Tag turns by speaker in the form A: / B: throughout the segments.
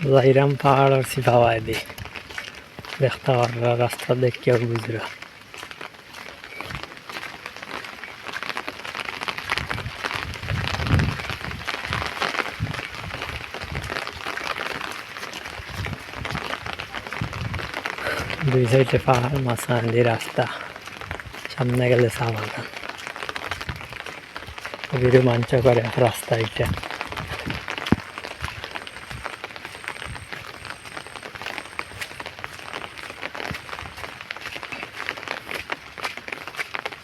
A: যাইরাম পাহাড় আর সিফাওয়াই দি দেখতে পাররা রাস্তা দেখিয়া বুঝরা দুই সাইডে পাহাড় মাঝখান দিয়ে রাস্তা সামনে গেলে চা বাগান খুবই রোমাঞ্চকর এক রাস্তা এটা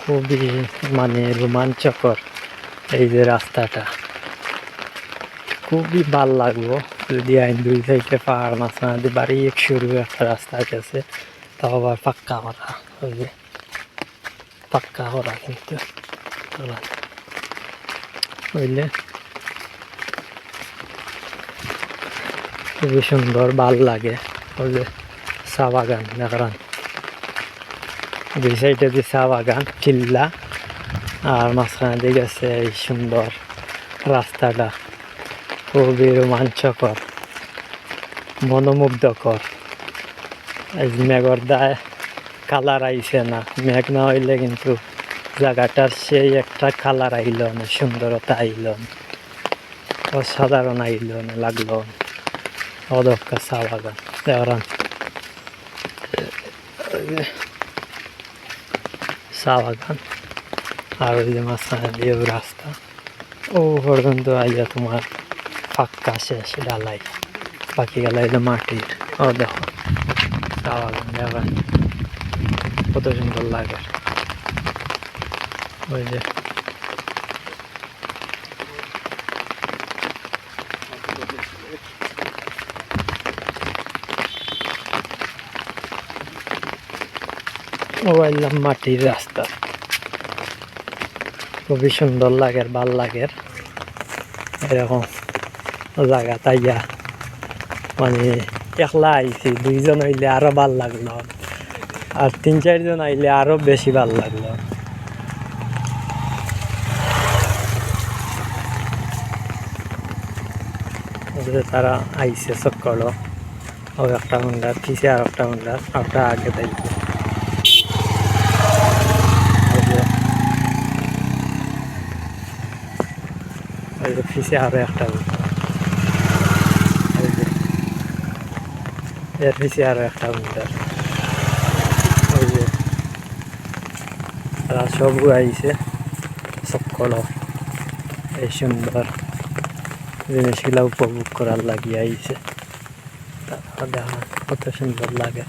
A: খুবই মানে রোমাঞ্চকর এই যে রাস্তাটা। খুবই ভালো লাগবো যদি আইন দুই সাইডে পাহাড় মাঝখানে বাড়ি এক শুরু একটা রাস্তা আছে তাও আবার পাক্কা করা ওই যে পাক্কা করা কিন্তু। বুঝলে? খুবই সুন্দর, ভালো লাগে। ওই যে চা বাগান দেখান দুই সাইডে যে চা বাগান চিল্লা আর মাঝখানে দিয়ে গেছে এই সুন্দর রাস্তাটা। খুবই রোমাঞ্চকর, মনোমুগ্ধকর। এই মেঘর দায় কালার আইছে না, মেঘ না হইলে কিন্তু জায়গাটার সেই একটা কালার আইল না, সুন্দরতা আইল অসাধারণ আইল না, লাগল না। অদক্ষ চা বাগান চা বাগান আর ওই যে মাঝখানে দিয়ে রাস্তা। ও পর্যন্ত আইয়া তোমার পাক্কা শেষ ডালাই বাকি গেল এলো মাটির। ও দেখো চা বাগান কত সুন্দর লাগে। ওই যে ও এলাম মাটির রাস্তা। খুবই সুন্দর লাগের, ভালো লাগে এরকম জায়গা তাইয়া মানে একলা আইছি, দুইজন হইলে আরও ভালো লাগল। আর তিন, চারজন আইলে আরও বেশি ভালো লাগল। তারা আইসে চক্কর একটা হুন্ডার, পিছে আর একটা হুন্ডার ওটা আগে দেখবে এই যে এই যে পিছে আরও একটা এর পিছে আরও একটা হুন্ডার ওই যে তারা সব আইছে সকল এই সুন্দর জিনিসগুলা উপভোগ করার লাগিয়ে আইছে। তারপর দেখা কত সুন্দর লাগে।